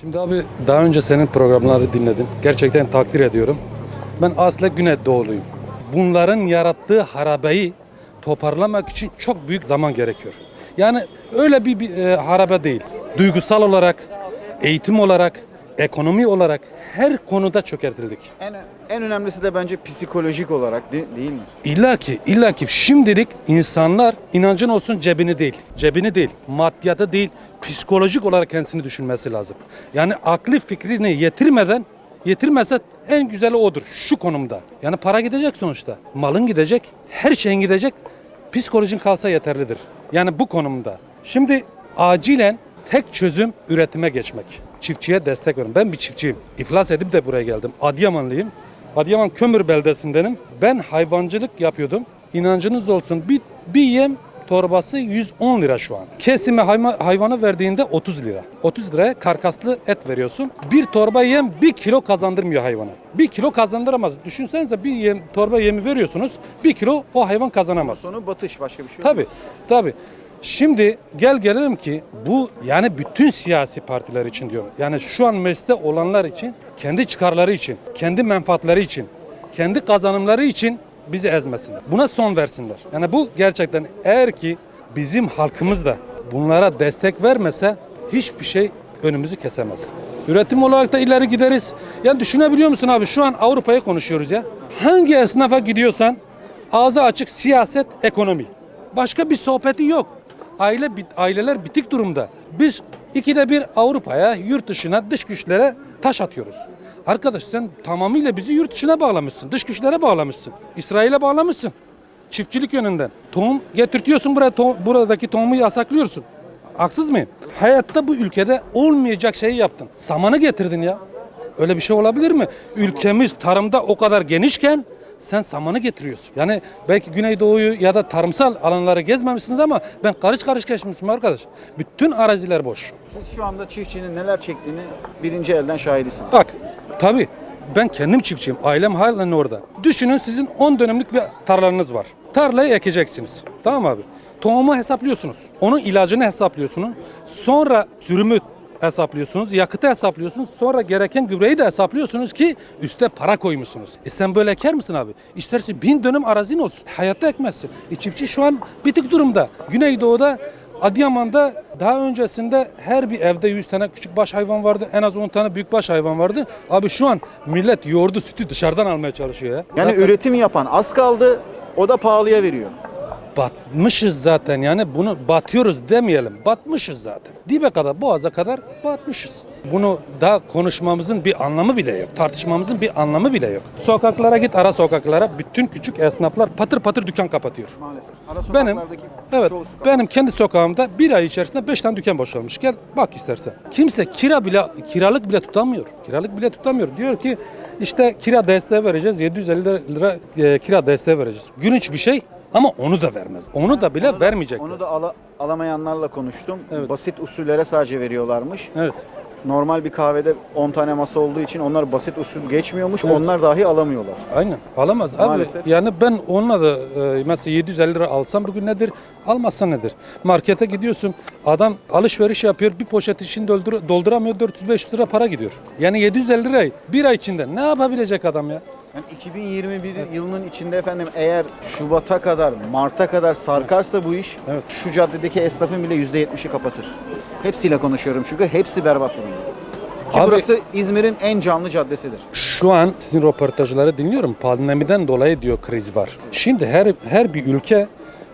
Şimdi abi daha önce senin programları dinledim. Gerçekten takdir ediyorum. Ben aslen Güneydoğuluyum. Bunların yarattığı harabeyi toparlamak için çok büyük zaman gerekiyor. Yani öyle bir, bir e, harabe değil. Duygusal olarak, eğitim olarak, ekonomi olarak her konuda çökertildik. En, önemlisi de bence psikolojik olarak de- değil mi? İlla ki, illa ki şimdilik insanlar inancın olsun cebini değil, cebini değil, maddiyata değil, psikolojik olarak kendisini düşünmesi lazım. Yani aklı fikrini yetirmeden, yetirmezse en güzeli odur şu konumda. Yani para gidecek sonuçta, malın gidecek, her şeyin gidecek, psikolojin kalsa yeterlidir. Yani bu konumda. Şimdi acilen tek çözüm üretime geçmek. Çiftçiye destek verin. Ben bir çiftçiyim. İflas edip de buraya geldim. Adıyamanlıyım. Adıyaman Kömür beldesindenim. Ben hayvancılık yapıyordum. İnancınız olsun bir, bir yem torbası 110 lira şu an. Kesime hayma, hayvanı verdiğinde 30 lira. 30 liraya karkaslı et veriyorsun. Bir torba yem 1 kilo kazandırmıyor hayvana. 1 kilo kazandıramaz. Düşünsenize bir yem, torba yemi veriyorsunuz. 1 kilo o hayvan kazanamaz. Sonu batış başka bir şey yok. Tabii, tabii. Şimdi gel gelelim ki bu yani bütün siyasi partiler için diyorum. Yani şu an mecliste olanlar için, kendi çıkarları için, kendi menfaatleri için, kendi kazanımları için bizi ezmesinler. Buna son versinler. Yani bu gerçekten eğer ki bizim halkımız da bunlara destek vermese hiçbir şey önümüzü kesemez. Üretim olarak da ileri gideriz. Yani düşünebiliyor musun abi şu an Avrupa'yı konuşuyoruz ya. Hangi esnafa gidiyorsan ağzı açık siyaset, ekonomi. Başka bir sohbeti yok. Aile aileler bitik durumda. Biz ikide bir Avrupa'ya, yurt dışına, dış güçlere taş atıyoruz. Arkadaş sen tamamıyla bizi yurt dışına bağlamışsın. Dış güçlere bağlamışsın. İsrail'e bağlamışsın. Çiftçilik yönünden. Tohum getirtiyorsun buraya, to- buradaki tohumu yasaklıyorsun. Haksız mıyım? Hayatta bu ülkede olmayacak şeyi yaptın. Samanı getirdin ya. Öyle bir şey olabilir mi? Ülkemiz tarımda o kadar genişken sen samanı getiriyorsun. Yani belki Güneydoğu'yu ya da tarımsal alanları gezmemişsiniz ama ben karış karış geçmişim arkadaş. Bütün araziler boş. Siz şu anda çiftçinin neler çektiğini birinci elden şahidisiniz. Bak tabii ben kendim çiftçiyim. Ailem halen orada. Düşünün sizin 10 dönümlük bir tarlanız var. Tarlayı ekeceksiniz. Tamam abi? Tohumu hesaplıyorsunuz. Onun ilacını hesaplıyorsunuz. Sonra sürümü hesaplıyorsunuz. Yakıtı hesaplıyorsunuz. Sonra gereken gübreyi de hesaplıyorsunuz ki üste para koymuşsunuz. E sen böyle eker misin abi? İsterse bin dönüm arazin olsun. Hayatta ekmezsin. E çiftçi şu an bitik durumda. Güneydoğu'da Adıyaman'da daha öncesinde her bir evde 100 tane küçük baş hayvan vardı. En az 10 tane büyük baş hayvan vardı. Abi şu an millet yoğurdu sütü dışarıdan almaya çalışıyor ya. Yani Zaten üretim yapan az kaldı o da pahalıya veriyor. Batmışız zaten yani bunu batıyoruz demeyelim. Batmışız zaten. Dibe kadar boğaza kadar batmışız. Bunu da konuşmamızın bir anlamı bile yok. Tartışmamızın bir anlamı bile yok. Sokaklara git ara sokaklara bütün küçük esnaflar patır patır dükkan kapatıyor. Maalesef. Ara Benim evet benim kendi sokağımda bir ay içerisinde 5 tane dükkan boşalmış. Gel bak istersen. Kimse kira bile kiralık bile tutamıyor. Kiralık bile tutamıyor. Diyor ki işte kira desteği vereceğiz. 750 lira e, kira desteği vereceğiz. Gülünç bir şey ama onu da vermez. Onu da bile vermeyecekler. Onu da ala- alamayanlarla konuştum. Evet. Basit usullere sadece veriyorlarmış. Evet. Normal bir kahvede 10 tane masa olduğu için onlar basit usul geçmiyormuş. Evet. Onlar dahi alamıyorlar. Aynen. Alamaz abi. Maalesef. Yani ben onunla da e, mesela 750 lira alsam bugün nedir? Almazsan nedir? Markete gidiyorsun. Adam alışveriş yapıyor. Bir poşet için doldur, dolduramıyor. 400-500 lira para gidiyor. Yani 750 lirayı bir ay içinde ne yapabilecek adam ya? Yani 2021 yılının içinde efendim eğer Şubat'a kadar, Mart'a kadar sarkarsa bu iş Evet. şu caddedeki esnafın bile %70'i kapatır. Hepsiyle konuşuyorum çünkü hepsi berbat durumda. Ki Abi- burası İzmir'in en canlı caddesidir. Şu an sizin röportajları dinliyorum. Pandemiden dolayı diyor kriz var. Şimdi her her bir ülke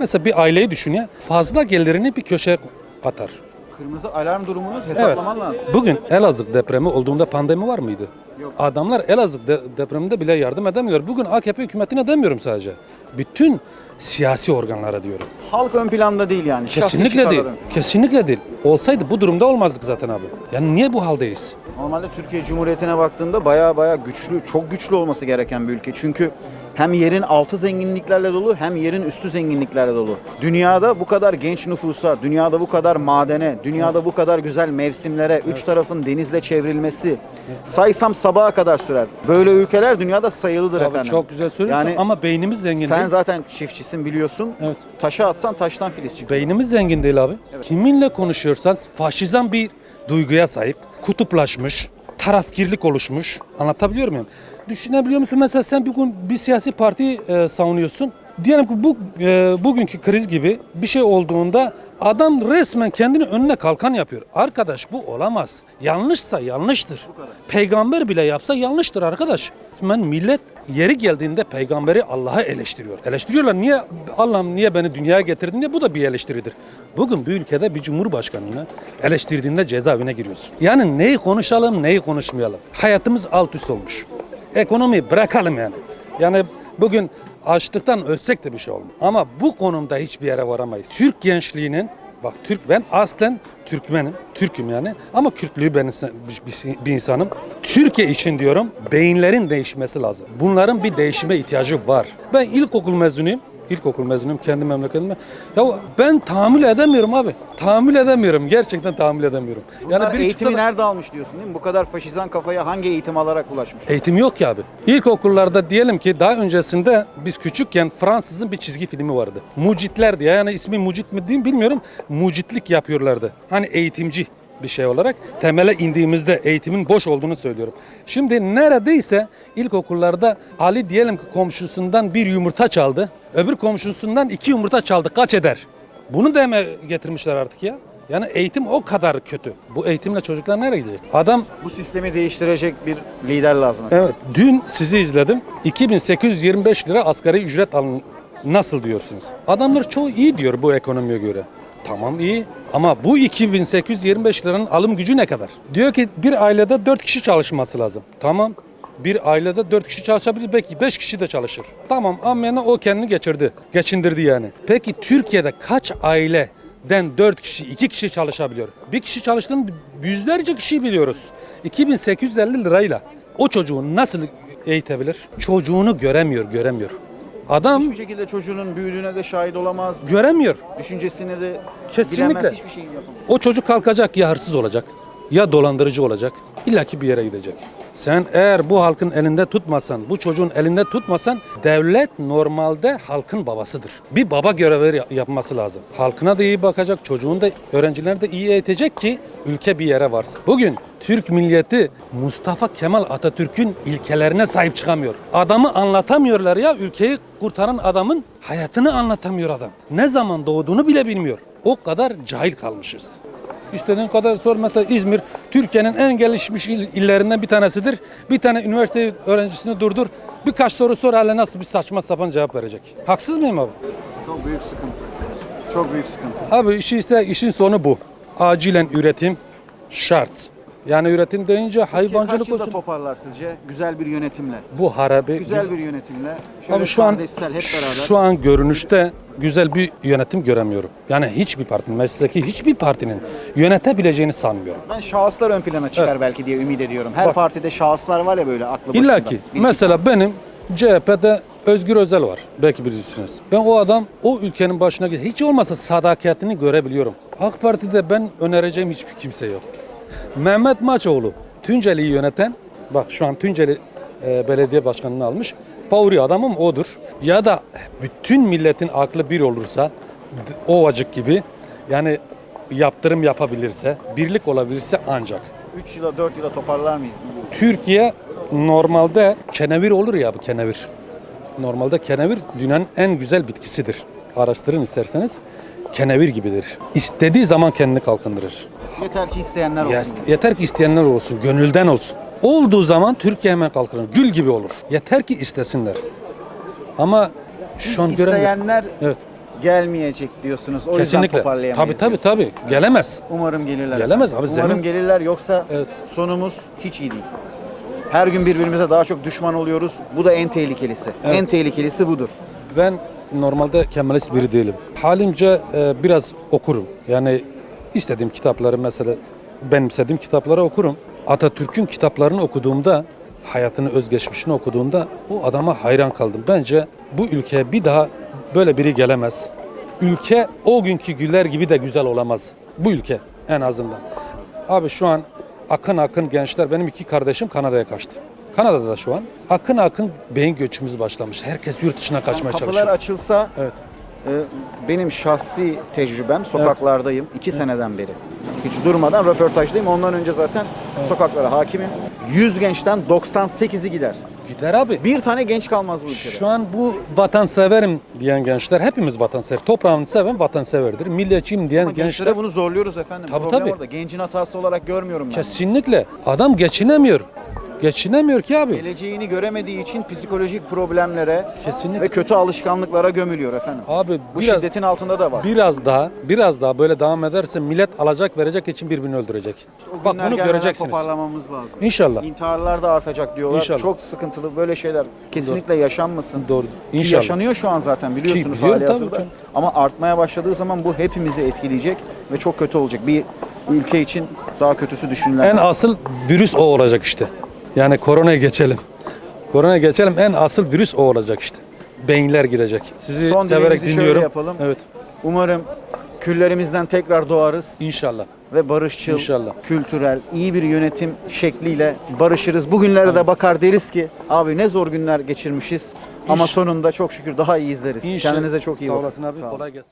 mesela bir aileyi düşün ya fazla gelirini bir köşeye atar. Kırmızı alarm durumunu hesaplaman lazım. Bugün Elazığ depremi olduğunda pandemi var mıydı? Yok. Adamlar Elazığ de- depreminde bile yardım edemiyor. Bugün AKP hükümetine demiyorum sadece. Bütün siyasi organlara diyorum. Halk ön planda değil yani. Kesinlikle değil. Kesinlikle değil. Olsaydı bu durumda olmazdık zaten abi. Yani niye bu haldeyiz? Normalde Türkiye Cumhuriyeti'ne baktığında baya baya güçlü, çok güçlü olması gereken bir ülke. Çünkü hem yerin altı zenginliklerle dolu hem yerin üstü zenginliklerle dolu. Dünyada bu kadar genç nüfusa, dünyada bu kadar madene, dünyada bu kadar güzel mevsimlere, üç tarafın denizle çevrilmesi saysam sabaha kadar sürer. Böyle ülkeler dünyada sayılıdır Abi efendim. çok güzel söylüyorsun Yani ama beynimiz zengin sen değil. zaten çiftçisin biliyorsun. Evet. Taşa atsan taştan filiz çıkar. Beynimiz zengin değil abi. Kiminle konuşuyorsan faşizan bir duyguya sahip. kutuplaşmış, tarafgirlik oluşmuş. Anlatabiliyor muyum? Düşünebiliyor musun? Mesela sen bir gün bir siyasi parti e, savunuyorsun. Diyelim ki bu e, bugünkü kriz gibi bir şey olduğunda adam resmen kendini önüne kalkan yapıyor. Arkadaş bu olamaz. Yanlışsa yanlıştır. Peygamber bile yapsa yanlıştır arkadaş. Resmen millet yeri geldiğinde peygamberi Allah'a eleştiriyor. Eleştiriyorlar. Niye Allah'ım niye beni dünyaya getirdin diye bu da bir eleştiridir. Bugün bir ülkede bir cumhurbaşkanını eleştirdiğinde cezaevine giriyorsun. Yani neyi konuşalım neyi konuşmayalım. Hayatımız alt üst olmuş. Ekonomi bırakalım yani. Yani bugün açlıktan ölsek de bir şey olmaz. Ama bu konumda hiçbir yere varamayız. Türk gençliğinin Bak Türk ben aslen Türkmenim. Türk'üm yani. Ama Kürtlüğü ben bir insanım. Türkiye için diyorum beyinlerin değişmesi lazım. Bunların bir değişime ihtiyacı var. Ben ilkokul mezunuyum. İlkokul mezunuyum kendi memleketimde. Ya ben tahammül edemiyorum abi. Tahammül edemiyorum. Gerçekten tahammül edemiyorum. Bunlar biri eğitimi çıksa da- nerede almış diyorsun değil mi? Bu kadar faşizan kafaya hangi eğitim alarak ulaşmış? Eğitim yok ki abi. İlkokullarda diyelim ki daha öncesinde biz küçükken Fransızın bir çizgi filmi vardı. Mucitler diye yani ismi Mucit mi diyeyim bilmiyorum. Mucitlik yapıyorlardı. Hani eğitimci bir şey olarak temele indiğimizde eğitimin boş olduğunu söylüyorum. Şimdi neredeyse ilkokullarda Ali diyelim ki komşusundan bir yumurta çaldı. Öbür komşusundan iki yumurta çaldı. Kaç eder? Bunu da eme getirmişler artık ya. Yani eğitim o kadar kötü. Bu eğitimle çocuklar nereye gidecek? Adam Bu sistemi değiştirecek bir lider lazım. Evet. Dün sizi izledim. 2825 lira asgari ücret alın. Nasıl diyorsunuz? Adamlar çoğu iyi diyor bu ekonomiye göre. Tamam iyi ama bu 2825 liranın alım gücü ne kadar? Diyor ki bir ailede 4 kişi çalışması lazım. Tamam. Bir ailede 4 kişi çalışabilir belki 5 kişi de çalışır. Tamam ama o kendini geçirdi. Geçindirdi yani. Peki Türkiye'de kaç aileden 4 kişi 2 kişi çalışabiliyor? Bir kişi çalıştığını yüzlerce kişi biliyoruz. 2850 lirayla o çocuğu nasıl eğitebilir? Çocuğunu göremiyor, göremiyor. Adam Hiçbir şekilde çocuğunun büyüdüğüne de şahit olamaz. göremiyor. Düşüncesini de Kesinlikle. bilemez hiçbir şey yapamaz. O çocuk kalkacak ya hırsız olacak ya dolandırıcı olacak. İlla ki bir yere gidecek. Sen eğer bu halkın elinde tutmasan, bu çocuğun elinde tutmasan devlet normalde halkın babasıdır. Bir baba görevi ya- yapması lazım. Halkına da iyi bakacak, çocuğun da öğrencilerini de iyi eğitecek ki ülke bir yere varsın. Bugün Türk milleti Mustafa Kemal Atatürk'ün ilkelerine sahip çıkamıyor. Adamı anlatamıyorlar ya ülkeyi kurtaran adamın hayatını anlatamıyor adam. Ne zaman doğduğunu bile bilmiyor. O kadar cahil kalmışız. İstediğin kadar sor. Mesela İzmir Türkiye'nin en gelişmiş il- illerinden bir tanesidir. Bir tane üniversite öğrencisini durdur. Birkaç soru sor hala nasıl bir saçma sapan cevap verecek. Haksız mıyım abi? Çok büyük sıkıntı. Çok büyük sıkıntı. Abi işi işte işin sonu bu. Acilen üretim şart. Yani üretim deyince Kaç hayvancılık yılda olsun. toparlar sizce? Güzel bir yönetimle. Bu harabe. Güzel bir yönetimle. Şöyle Abi şu an kardeşsel hep beraber. şu an görünüşte güzel bir yönetim göremiyorum. Yani hiçbir partinin, meclisteki hiçbir partinin yönetebileceğini sanmıyorum. Ben şahıslar ön plana çıkar belki diye ümit ediyorum. Her Bak. partide şahıslar var ya böyle aklı İlla başında. ki. Bir Mesela benim CHP'de Özgür Özel var. Belki bilirsiniz. Ben o adam o ülkenin başına gel- hiç olmasa sadakatini görebiliyorum. AK Parti'de ben önereceğim hiçbir kimse yok. Mehmet Maçoğlu Tunceli'yi yöneten bak şu an Tunceli e, belediye başkanını almış. Favori adamım odur. Ya da bütün milletin aklı bir olursa Ovacık gibi yani yaptırım yapabilirse, birlik olabilirse ancak. 3 yıla 4 yıla toparlar mıyız? Türkiye normalde kenevir olur ya bu kenevir. Normalde kenevir dünyanın en güzel bitkisidir. Araştırın isterseniz. Kenevir gibidir. İstediği zaman kendini kalkındırır. Yeter ki isteyenler olsun. Yeter ki isteyenler olsun, gönülden olsun. Olduğu zaman Türkiye hemen kalkınır. Gül gibi olur. Yeter ki istesinler. Ama şu an göremiyorum. İsteyenler Evet, gelmeyecek diyorsunuz. O yüzden kesinlikle. toparlayamayız. Tabii tabii tabii. Gelemez. Umarım gelirler. Gelemez abi, Umarım zemin- gelirler yoksa Evet. sonumuz hiç iyi değil. Her gün birbirimize daha çok düşman oluyoruz. Bu da en tehlikelisi. En tehlikelisi budur. Ben normalde Kemalist biri değilim. Halimce e, biraz okurum. Yani istediğim kitapları mesela benimsediğim kitapları okurum. Atatürk'ün kitaplarını okuduğumda, hayatını, özgeçmişini okuduğumda o adama hayran kaldım. Bence bu ülkeye bir daha böyle biri gelemez. Ülke o günkü güller gibi de güzel olamaz. Bu ülke en azından. Abi şu an akın akın gençler, benim iki kardeşim Kanada'ya kaçtı. Kanada'da da şu an akın akın beyin göçümüz başlamış. Herkes yurt dışına kaçmaya Kapılar çalışıyor. açılsa Evet. e, benim şahsi tecrübem sokaklardayım. iki seneden beri. Hiç durmadan röportajdayım. Ondan önce zaten sokaklara hakimim. 100 gençten 98'i gider. Gider abi. Bir tane genç kalmaz bu ülkede. Şu an bu vatanseverim diyen gençler hepimiz vatansever. Toprağını seven vatanseverdir. Milliyetçiyim diyen Ama gençlere gençler bunu zorluyoruz efendim. Tabii, Problem tabii. orada. Gencin hatası olarak görmüyorum ben. kesinlikle adam geçinemiyor. Geçinemiyor ki abi. Geleceğini göremediği için psikolojik problemlere Kesinlikle. ve kötü alışkanlıklara gömülüyor efendim. Abi Bu biraz şiddetin altında da var. biraz daha biraz daha böyle devam ederse millet alacak verecek için birbirini öldürecek. O Bak günler bunu gelmeden göreceksiniz. Toparlamamız lazım. İnşallah. İntiharlar da artacak diyorlar. İnşallah. Çok sıkıntılı böyle şeyler kesinlikle yaşanmasın. Doğru. Ki İnşallah. Yaşanıyor şu an zaten biliyorsunuz biliyorum hali tabii hazırda. canım. Ama artmaya başladığı zaman bu hepimizi etkileyecek ve çok kötü olacak. Bir ülke için daha kötüsü düşünülemez. En asıl virüs o olacak işte. Yani koronayı geçelim. Koronayı geçelim en asıl virüs o olacak işte. Beyinler gidecek. Sizi Son severek dileğimizi şöyle dinliyorum. yapalım. Evet. Umarım küllerimizden tekrar doğarız İnşallah. ve barışçıl, İnşallah. kültürel, iyi bir yönetim şekliyle barışırız. Bugünlere de bakar deriz ki abi ne zor günler geçirmişiz ama İnş- sonunda çok şükür daha iyi izleriz. İnşallah. Kendinize çok iyi Sağ bakın. olasın abi. Sağ olun. Kolay gelsin.